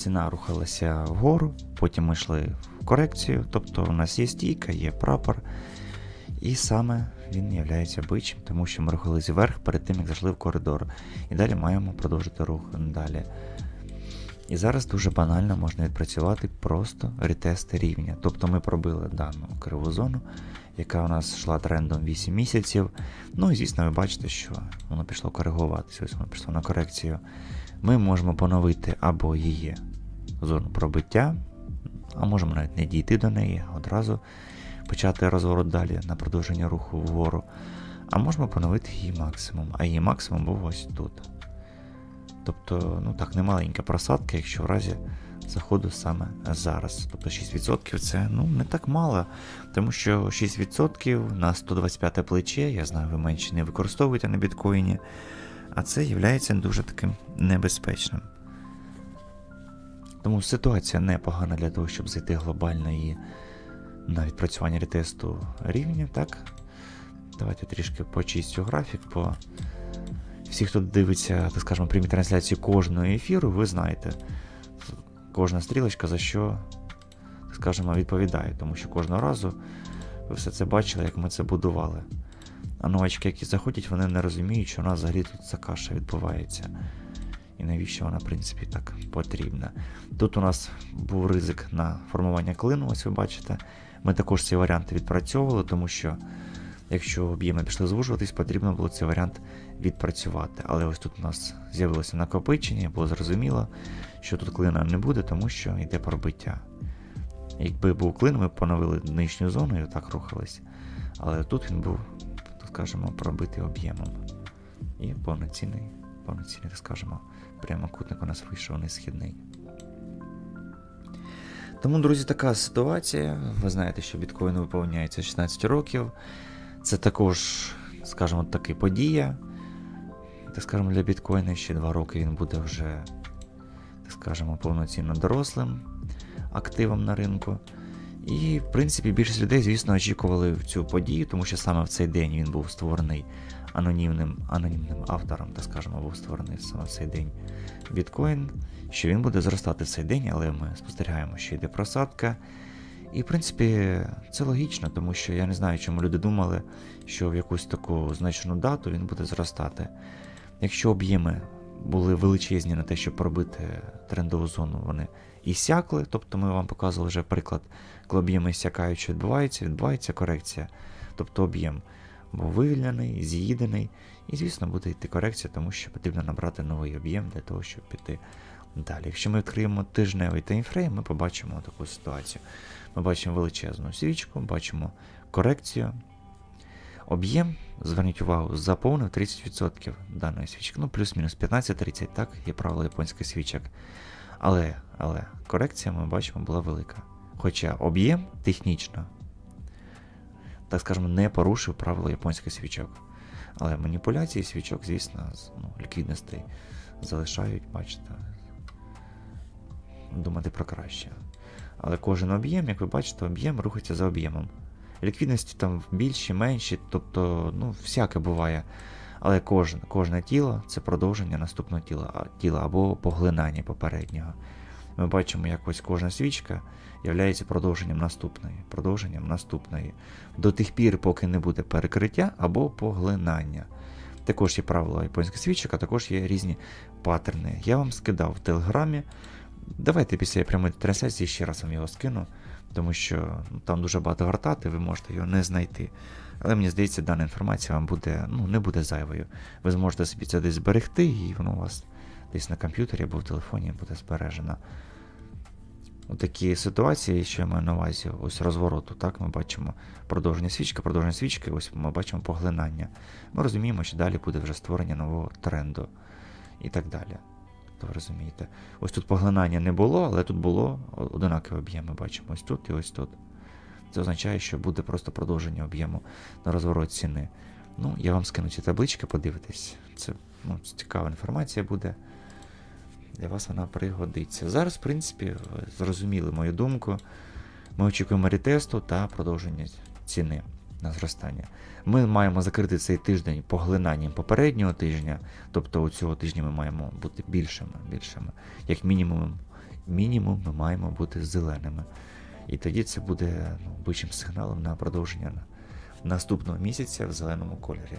ціна рухалася вгору, потім ми йшли в корекцію, тобто у нас є стійка, є прапор, і саме він є бичим, тому що ми рухалися вверх перед тим, як зайшли в коридор. І далі маємо продовжити рух далі. І зараз дуже банально можна відпрацювати просто ретести рівня. Тобто ми пробили дану криву зону, яка у нас йшла трендом 8 місяців. Ну і звісно, ви бачите, що воно пішло коригуватися, ось воно пішло на корекцію. Ми можемо поновити або її зону пробиття, а можемо навіть не дійти до неї, одразу почати розворот далі на продовження руху вгору. А можемо поновити її максимум. А її максимум був ось тут. Тобто, ну так, немаленька просадка, якщо в разі заходу саме зараз. Тобто 6% це ну, не так мало, тому що 6% на 125 плече, я знаю, ви менше не використовуєте на біткоїні, а це є дуже таким небезпечним. Тому ситуація непогана для того, щоб зайти глобально і на відпрацювання ретесту рівня, так? Давайте трішки почистю графік. по всі, хто дивиться, так скажемо, прямі трансляції кожного ефіру, ви знаєте, кожна стрілочка за що, так скажемо, відповідає, тому що кожного разу ви все це бачили, як ми це будували. А новачки, які заходять, вони не розуміють, що у нас взагалі тут ця каша відбувається. І навіщо вона, в принципі, так потрібна. Тут у нас був ризик на формування клину, ось ви бачите. Ми також ці варіанти відпрацьовували, тому що якщо об'єми пішли звужуватись, потрібно було цей варіант відпрацювати. Але ось тут у нас з'явилося накопичення, було зрозуміло, що тут клина не буде, тому що йде пробиття. Якби був клин, ми б поновили нижню зону і отак рухались. Але тут він був, так скажемо, пробитий об'ємом. І повноцінний, повноцінний, так скажемо, прямокутник у нас вийшов несхідний. Тому, друзі, така ситуація. Ви знаєте, що біткоін виповняється 16 років. Це також, скажімо, таки подія. Так скажемо, для біткоїна ще 2 роки він буде вже, так скажемо, повноцінно дорослим активом на ринку. І, в принципі, більшість людей, звісно, очікували цю подію, тому що саме в цей день він був створений анонімним анонімним автором, так скажемо, був створений саме в цей день біткоін, що він буде зростати в цей день, але ми спостерігаємо, що йде просадка. І, в принципі, це логічно, тому що я не знаю, чому люди думали, що в якусь таку значну дату він буде зростати. Якщо об'єми були величезні на те, щоб пробити трендову зону, вони і сякли, тобто ми вам показували вже приклад, коли об'єми сякають, що відбувається, відбувається корекція. Тобто об'єм був вивільнений, з'їдений, і, звісно, буде йти корекція, тому що потрібно набрати новий об'єм для того, щоб піти далі. Якщо ми відкриємо тижневий таймфрейм, ми побачимо таку ситуацію. Ми бачимо величезну свічку, бачимо корекцію. Об'єм, зверніть увагу, заповнив 30% даної свічки. Ну, плюс-мінус 15-30, так, є правило японських свічок. Але але корекція, ми бачимо, була велика. Хоча об'єм технічно, так скажемо, не порушив правила японських свічок. Але маніпуляції свічок, звісно, з ну, ліквідностей залишають, бачите, думати про краще. Але кожен об'єм, як ви бачите, об'єм рухається за об'ємом. Ліквідності там більші, менші, тобто, ну, всяке буває. Але кожен, кожне тіло це продовження наступного тіла, тіла або поглинання попереднього. Ми бачимо, як ось кожна свічка є продовженням наступної, продовженням наступної. До тих пір, поки не буде перекриття або поглинання. Також є правила японських свічок, а також є різні паттерни. Я вам скидав в телеграмі. Давайте після прямої трансляції ще раз вам його скину, тому що ну, там дуже багато гортати, ви можете його не знайти. Але мені здається, дана інформація вам буде, ну, не буде зайвою. Ви зможете собі це десь зберегти, і воно у вас десь на комп'ютері або в телефоні буде збережено. Такі ситуації, що я маю на увазі, ось розвороту. Так, Ми бачимо продовження свічки, продовження свічки, ось ми бачимо поглинання. Ми розуміємо, що далі буде вже створення нового тренду і так далі. То ви розумієте. Ось тут поглинання не було, але тут було одинакові об'єми. Бачимо ось тут і ось тут. Це означає, що буде просто продовження об'єму на розворот ціни. Ну, я вам скину ці таблички, подивитись. Це ну, цікава інформація буде. Для вас вона пригодиться. Зараз, в принципі, зрозуміли мою думку. Ми очікуємо ретесту та продовження ціни на зростання. Ми маємо закрити цей тиждень поглинанням попереднього тижня, тобто у цього тижня ми маємо бути більшими, більшими, як мінімум, мінімум ми маємо бути зеленими. І тоді це буде ну, бичим сигналом на продовження наступного місяця в зеленому кольорі.